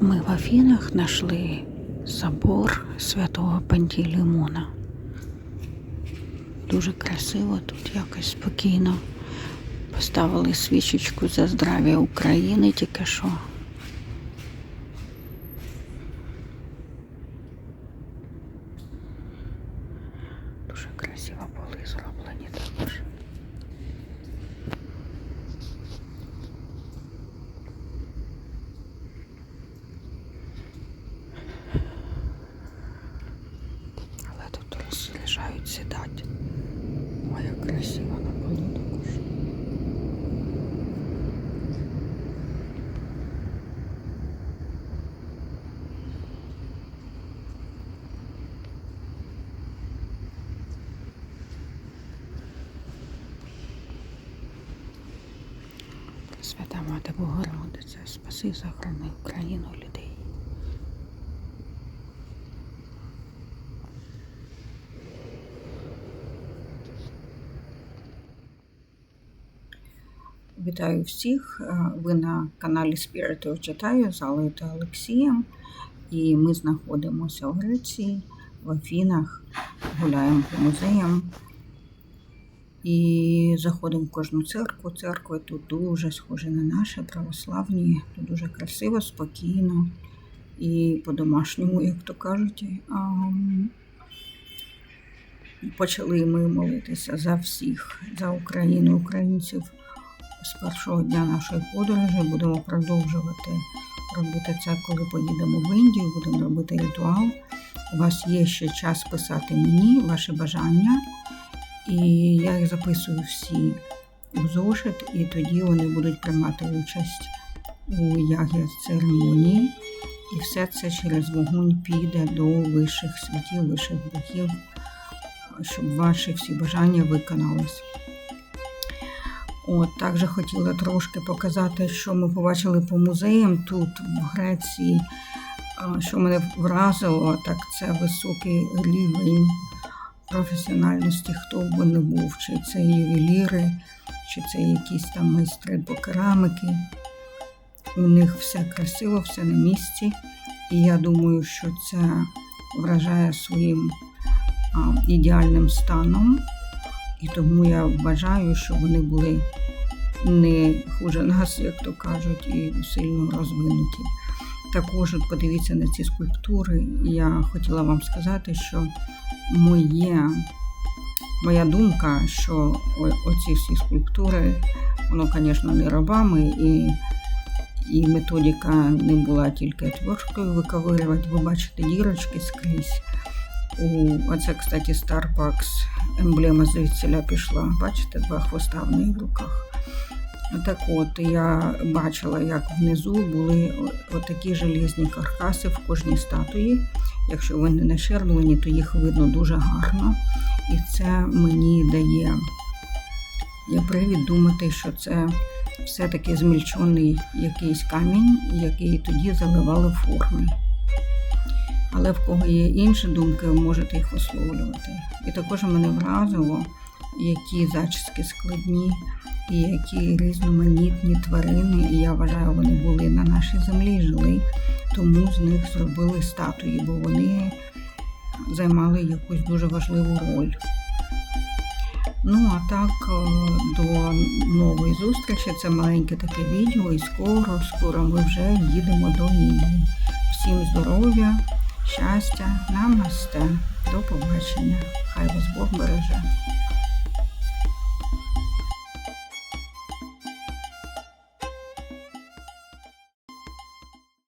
Мы в Афинах нашли собор святого Пантелеймона. Дуже красиво, тут якось спокійно. Поставили свічечку за здрав'я України тільки що. Дуже красиво були зроблені також. Але тут розрішають сідати. Ой, як красиво на полу також. Свята Мати Богородиця, спаси захорони Україну людей. Вітаю всіх. Е, Ви на каналі Spirit читаю з та Олексієм. І ми знаходимося в Греції, в Афінах, гуляємо по музеям. І заходимо в кожну церкву. Церкви тут дуже схожі на наші православні, тут дуже красиво, спокійно і по-домашньому, як то кажуть. Почали ми молитися за всіх, за Україну, українців з першого дня нашої подорожі. Будемо продовжувати робити це, коли поїдемо в Індію, будемо робити ритуал. У вас є ще час писати мені ваші бажання, і я їх записую всі у зошит, і тоді вони будуть приймати участь у ягід церемонії. І все це через вогонь піде до вищих світів, вищих богів, щоб ваші всі бажання виконались. От, також хотіла трошки показати, що ми побачили по музеям тут, в Греції. Що мене вразило, так це високий рівень професіональності, хто б не був, чи це ювеліри, чи це якісь там майстри по керамики. У них все красиво, все на місці. І я думаю, що це вражає своїм ідеальним станом. І тому я вважаю, що вони були не хуже нас, як то кажуть, і сильно розвинуті. Також от подивіться на ці скульптури. Я хотіла вам сказати, що моє, моя думка, що оці всі скульптури, воно, звісно, не рабами, і, і методика не була тільки твердкою виковирювати. Ви бачите дірочки скрізь. У, оце, кстати, Starbucks, емблема звідсіля пішла. Бачите, два хвоста в неї в руках. Так от, я бачила, як внизу були отакі железні каркаси в кожній статуї. Якщо вони не щерблені, то їх видно дуже гарно. І це мені дає є привід думати, що це все-таки змільчений якийсь камінь, який тоді заливали форми. Але в кого є інші думки, ви можете їх висловлювати. І також мене вразило, які зачіски складні і які різноманітні тварини, і я вважаю, вони були на нашій землі, жили, тому з них зробили статуї, бо вони займали якусь дуже важливу роль. Ну, а так, до нової зустрічі. Це маленьке таке відео, і скоро, скоро ми вже їдемо до Індії. Всім здоров'я, щастя, намасте, до побачення. Хай вас Бог береже.